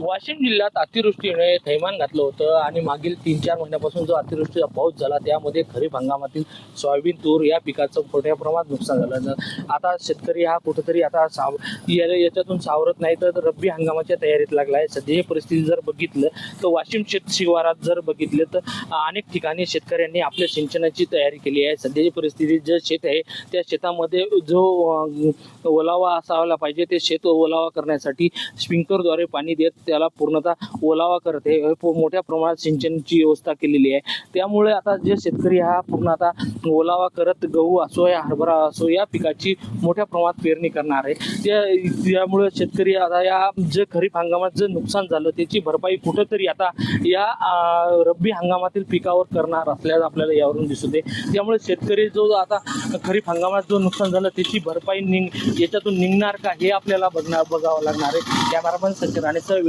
वाशिम जिल्ह्यात अतिवृष्टीने थैमान घातलं होतं आणि मागील तीन चार महिन्यापासून जो अतिवृष्टीचा पाऊस झाला त्यामध्ये खरीप हंगामातील सोयाबीन तूर या पिकाचं मोठ्या प्रमाणात नुकसान झालं. आता शेतकरी हा कुठंतरी आता साव याच्यातून सावरत नाही तर रब्बी हंगामाच्या तयारीत लागला आहे सध्याची परिस्थिती जर बघितलं तर वाशिम शेत शिवारात जर बघितलं तर अनेक ठिकाणी शेतकऱ्यांनी आपल्या सिंचनाची तयारी केली आहे. सध्याची परिस्थिती जे शेत आहे त्या शेतामध्ये जो ओलावा असायला पाहिजे ते शेत ओलावा करण्यासाठी स्प्रिंकलरद्वारे पाणी देत त्याला पूर्णतः ओलावा करते मोठ्या प्रमाणात सिंचनची व्यवस्था केलेली आहे. त्यामुळे आता जे शेतकरी हा पूर्ण आता ओलावा करत गहू असो या हरभरा असो या पिकाची मोठ्या प्रमाणात पेरणी करणार आहे. त्यामुळे शेतकरी आता या जे खरीप हंगामात जे नुकसान झालं त्याची भरपाई कुठंतरी आता या रब्बी हंगामातील पिकावर करणार असल्याचं आपल्याला यावरून दिसत आहे त्यामुळे शेतकरी जो आता खरीप हंगामात जो नुकसान झालं त्याची भरपाई निघ याच्यातून निघणार का हे आपल्याला बघणार बघावं लागणार आहे. कॅमेरामन सचिन राणेसह